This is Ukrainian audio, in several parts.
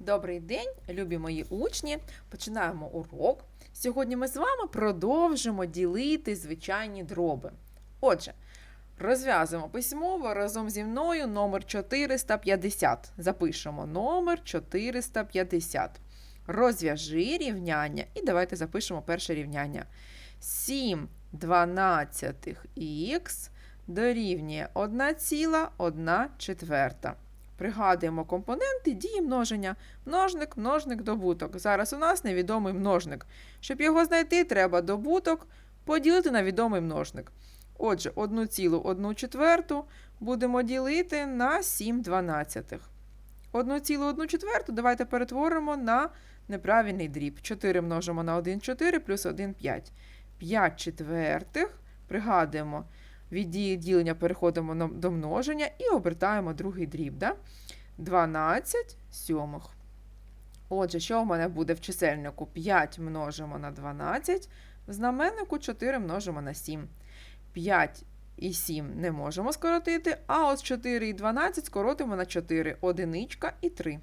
Добрий день, любі мої учні! Починаємо урок. Сьогодні ми з вами продовжимо ділити звичайні дроби. Отже, розв'язуємо письмово разом зі мною номер 450. Запишемо номер 450. Розв'яжи рівняння і давайте запишемо перше рівняння. 7 дванадцятих х дорівнює 1,1 четверта. Пригадуємо компоненти дії множення. Множник, множник, добуток. Зараз у нас невідомий множник. Щоб його знайти, треба добуток поділити на відомий множник. Отже, 1,1 четверту будемо ділити на 7 дванадцятих. 1,1 четверту давайте перетворимо на неправильний дріб. 4 множимо на 1 4 плюс 1 5. 5 четвертих. Пригадуємо, від дії ділення переходимо на- до множення і обертаємо другий дріб. Да? 12 сьомих. Отже, що в мене буде в чисельнику? 5 множимо на 12, в знаменнику 4 множимо на 7. 5 і 7 не можемо скоротити, а от 4 і 12 скоротимо на 4, одиничка і 3.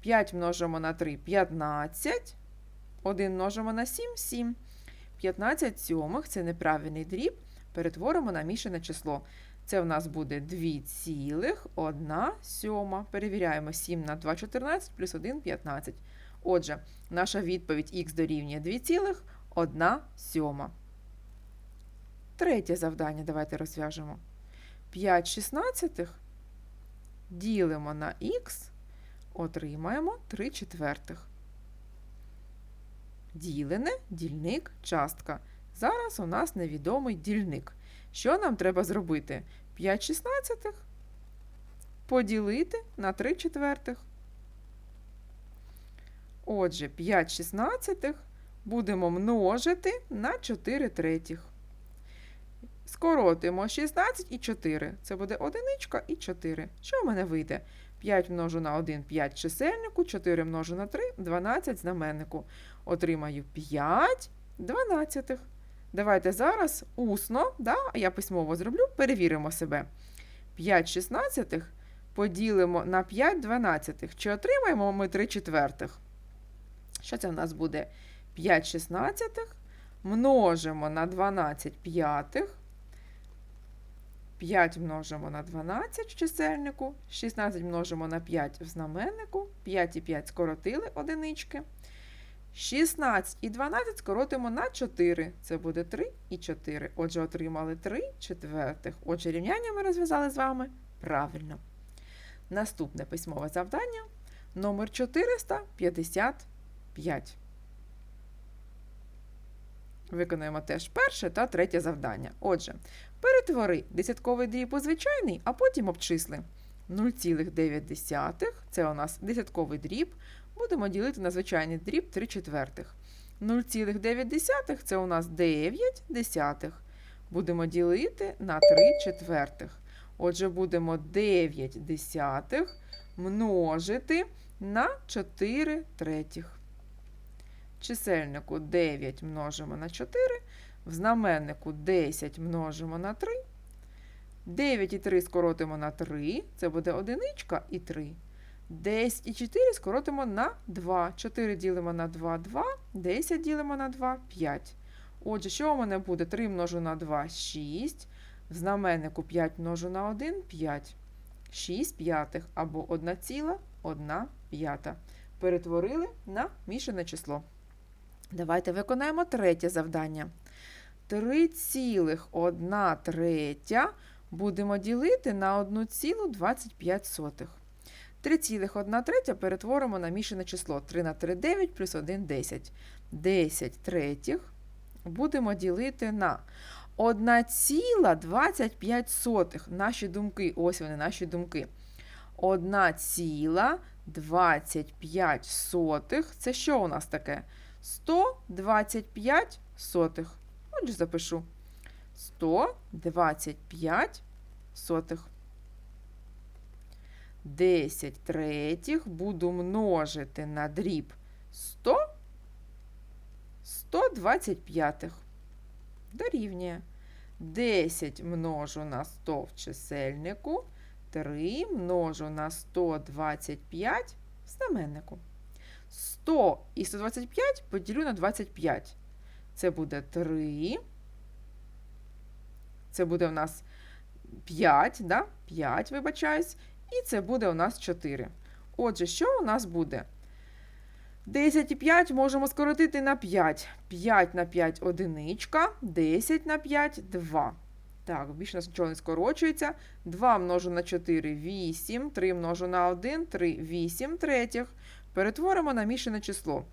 5 множимо на 3 15, 1 множимо на 7 7. 15 сьомих це неправильний дріб, перетворимо на мішане число. Це в нас буде 2,1 сьома. Перевіряємо 7 на 2 14 плюс 1 15. Отже, наша відповідь х дорівнює 2,1 сьома. Третє завдання давайте розв'яжемо. 5 шістнадцятих ділимо на х, отримаємо 3 четвертих. Ділене, дільник, частка. Зараз у нас невідомий дільник. Що нам треба зробити? 5 шістнадцятих поділити на 3 четвертих. Отже, 5 шістнадцятих будемо множити на 4 третіх. Скоротимо 16 і 4. Це буде одиничка і 4. Що в мене вийде? 5 множу на 1 5 чисельнику, 4 множу на 3 12 знаменнику. Отримаю 5 дванадцятих. Давайте зараз усно, да, я письмово зроблю, перевіримо себе. 5 шістнадцятих поділимо на 5 дванадцятих. Чи отримаємо ми 3 четвертих? Що це в нас буде? 5 шістнадцятих множимо на 12 п'ятих. 5 множимо на 12 в чисельнику, 16 множимо на 5 в знаменнику, 5 і 5 скоротили одинички. 16 і 12 скоротимо на 4. Це буде 3 і 4. Отже, отримали 3 четвертих. Отже, рівняння ми розв'язали з вами правильно. Наступне письмове завдання номер 455. Виконуємо теж перше та третє завдання. Отже, перетвори десятковий дріб у звичайний, а потім обчисли. 0,9 це у нас десятковий дріб. Будемо ділити на звичайний дріб 3 четвертих. 0,9 це у нас 9 десятих. Будемо ділити на 3 четвертих. Отже, будемо 9 десятих множити на 4 третіх. Чисельнику 9 множимо на 4, в знаменнику 10 множимо на 3. 9 і 3 скоротимо на 3, це буде одиничка і 3. 10 і 4 скоротимо на 2. 4 ділимо на 2, 2, 10 ділимо на 2, 5. Отже, що у мене буде? 3 множу на 2, 6. В знаменнику 5 множу на 1, 5. 6 п'ятих або 1,1 п'ята. Перетворили на мішане число. Давайте виконаємо третє завдання. 3,1 третя будемо ділити на 1,25. 3,1 третя перетворимо на мішане число. 3 на 3 – 9 плюс 1 – 10. 10 третіх будемо ділити на 1,25. Наші думки, ось вони, наші думки. 1,25 це що у нас таке? 125 сотих. Отже, запишу 125 сотих. 10 третіх буду множити на дріб 100 125. Дорівнює. 10 множу на 100 в чисельнику, 3 множу на 125 в знаменнику. 100 і 125 поділю на 25. Це буде 3. Це буде у нас 5, да? 5, вибачаюсь. І це буде у нас 4. Отже, що у нас буде? 10 і 5 можемо скоротити на 5. 5 на 5 одиничка, 10 на 5 2. Так, більше нас нічого не скорочується. 2 множу на 4 8, 3 множу на 1, 3, 8 третіх. Перетворимо на мішане число.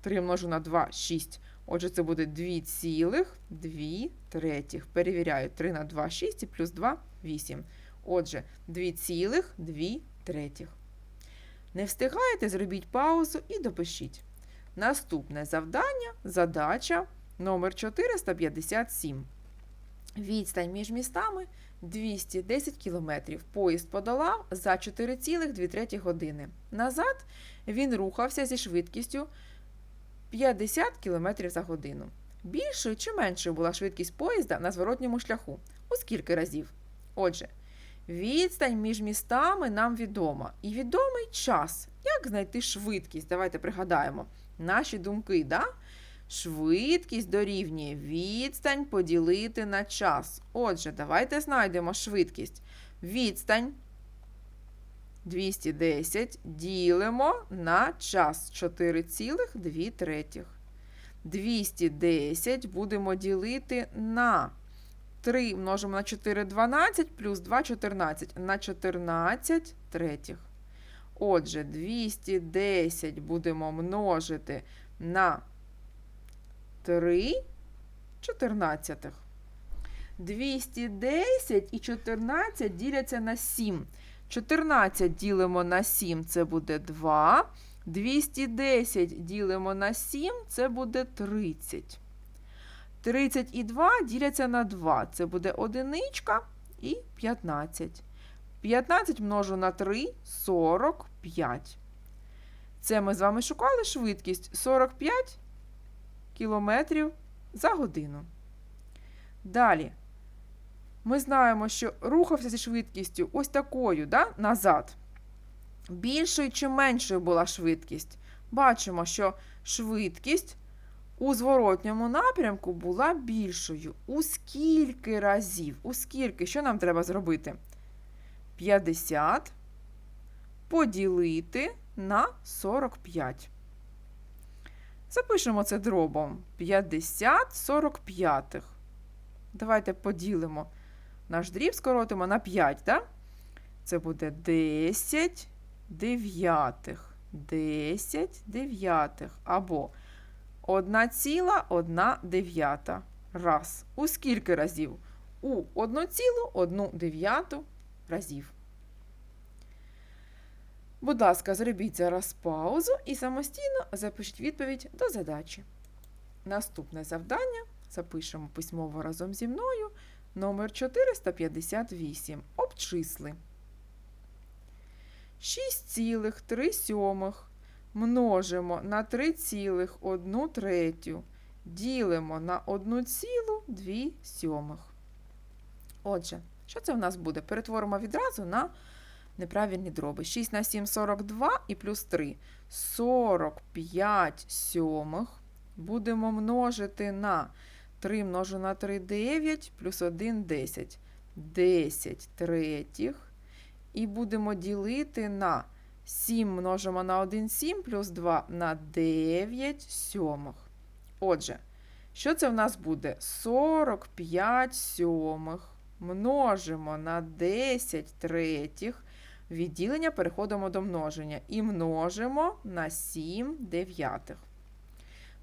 3 множу на 2 6. Отже, це буде 2 цілих 2 третіх. Перевіряю 3 на 2 6 і плюс 2 8. Отже, 2 цілих 2 третіх. Не встигаєте, зробіть паузу і допишіть. Наступне завдання, задача номер 457. Відстань між містами 210 км. Поїзд подолав за 4,2 години. Назад він рухався зі швидкістю 50 км за годину. Більшою чи меншою була швидкість поїзда на зворотньому шляху? У скільки разів? Отже, відстань між містами нам відома. І відомий час. Як знайти швидкість? Давайте пригадаємо наші думки. Да? Швидкість дорівнює відстань поділити на час. Отже, давайте знайдемо швидкість. Відстань 210 ділимо на час 4,2 третіх. 210 будемо ділити на 3 множимо на 4 12 плюс 2 14 на 14 третіх. Отже, 210 будемо множити на 3 чотирнадцятих. 210 і 14 діляться на 7. 14 ділимо на 7, це буде 2. 210 ділимо на 7, це буде 30. 30 і 2 діляться на 2, це буде одиничка і 15. 15 множу на 3 45. Це ми з вами шукали швидкість 45 кілометрів за годину. Далі. Ми знаємо, що рухався зі швидкістю ось такою, да, назад. Більшою чи меншою була швидкість. Бачимо, що швидкість у зворотньому напрямку була більшою. У скільки разів? У скільки? Що нам треба зробити? 50 поділити на 45. Запишемо це дробом. 50 45. Давайте поділимо. Наш дріб скоротимо на 5, так? Це буде 10 дев'ятих. 10 дев'ятих. Або 1,1. Раз. У скільки разів? У 1,1 разів. Будь ласка, зробіть зараз паузу і самостійно запишіть відповідь до задачі. Наступне завдання запишемо письмово разом зі мною. Номер 458. Обчисли. 6,3 множимо на 3,1 третю. Ділимо на 1,2 сьомих. Отже, що це в нас буде? Перетворимо відразу на неправильні дроби. 6 на 7 42 і плюс 3. 45 сьомих будемо множити на 3 множу на 3 9 плюс 1 10. 10 третіх. І будемо ділити на 7 множимо на 1 7 плюс 2 на 9 сьомих. Отже, що це в нас буде? 45 сьомих. Множимо на 10 третіх. Відділення переходимо до множення. І множимо на 7 дев'ятих.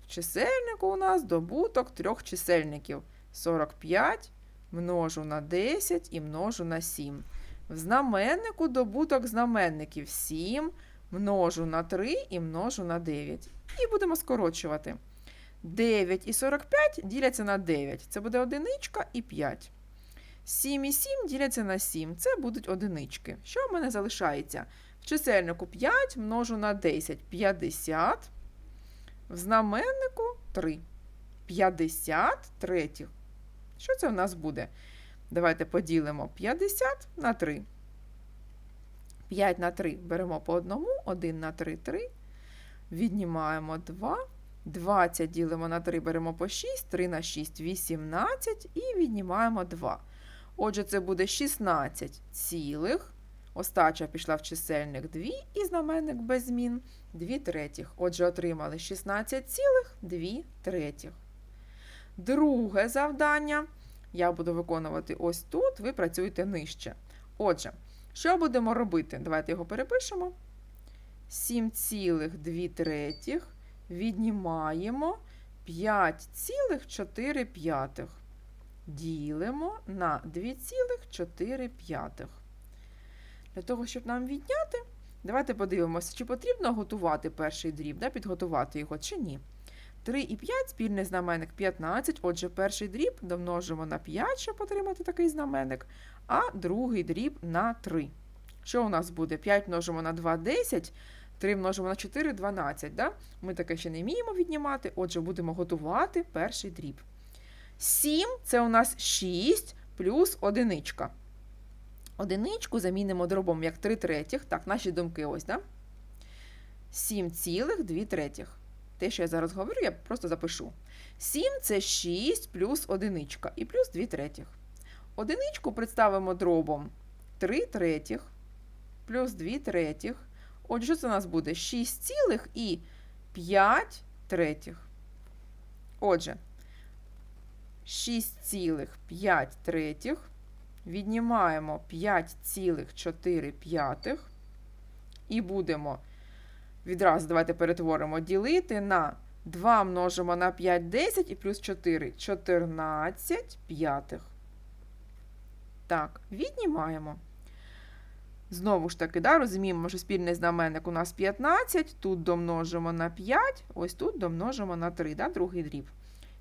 В чисельнику у нас добуток трьох чисельників. 45 множу на 10 і множу на 7. В знаменнику добуток знаменників 7 множу на 3 і множу на 9. І будемо скорочувати. 9 і 45 діляться на 9. Це буде одиничка і 5. 7 і 7 діляться на 7. Це будуть одинички. Що в мене залишається? В чисельнику 5 множу на 10 50. В знаменнику 3. 50 третіх. Що це в нас буде? Давайте поділимо 50 на 3. 5 на 3 беремо по одному, 1 на 3 – 3. Віднімаємо 2. 20 ділимо на 3, беремо по 6, 3 на 6 – 18 і віднімаємо 2. Отже, це буде 16 цілих. Остача пішла в чисельник 2 і знаменник без змін 2 третіх. Отже, отримали 16 цілих 2 третіх. Друге завдання я буду виконувати ось тут, ви працюєте нижче. Отже, що будемо робити? Давайте його перепишемо. 7,2 третіх віднімаємо 5,4 п'ятих. Ділимо на 2,4 п'ятих. Для того, щоб нам відняти, давайте подивимося, чи потрібно готувати перший дріб, да, підготувати його чи ні. 3 і 5 спільний знаменник 15. Отже, перший дріб домножимо на 5, щоб отримати такий знаменник, а другий дріб на 3. Що у нас буде? 5 множимо на 2 10, 3 множимо на 4 12. Да? Ми таке ще не вміємо віднімати, отже, будемо готувати перший дріб. 7 це у нас 6 плюс одиничка. Одиничку замінимо дробом як 3 третіх. Так, наші думки ось, да? 7,2 третіх. Те, що я зараз говорю, я просто запишу. 7 це 6 плюс одиничка і плюс 2 третіх. Одиничку представимо дробом 3 третіх плюс 2 третіх. Отже, це у нас буде? 6 цілих і 5 третіх. Отже, 6,5 третіх. Віднімаємо 5,4 п'ятих. І будемо відразу давайте перетворимо ділити на 2 множимо на 5 10 і плюс 4 14 п'ятих. Так, віднімаємо. Знову ж таки, да, розуміємо, що спільний знаменник у нас 15, тут домножимо на 5, ось тут домножимо на 3, да, другий дріб.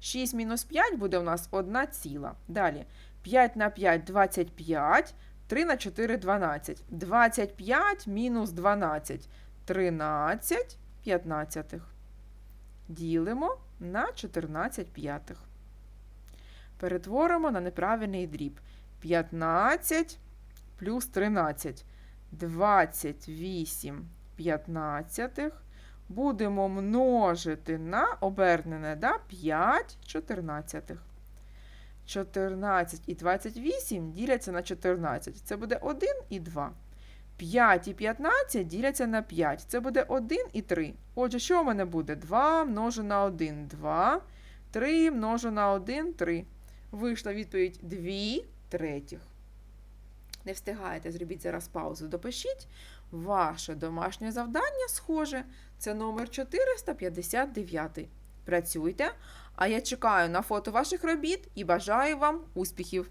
6 мінус 5 буде у нас 1 ціла. Далі 5 на 5 – 25, 3 на 4 – 12. 25 мінус 12 – 13 п'ятнадцятих. Ділимо на 14 п'ятих. Перетворимо на неправильний дріб. 15 плюс 13 – 28 п'ятнадцятих. Будемо множити на обернене да, 5 чотирнадцятих. 14 і 28 діляться на 14. Це буде 1 і 2. 5 і 15 діляться на 5. Це буде 1 і 3. Отже, що у мене буде? 2 множу на 1 – 2. 3 множу на 1 – 3. Вийшла відповідь 2 третіх. Не встигаєте, зробіть зараз паузу, допишіть. Ваше домашнє завдання схоже. Це номер 459. Працюйте, а я чекаю на фото ваших робіт і бажаю вам успіхів!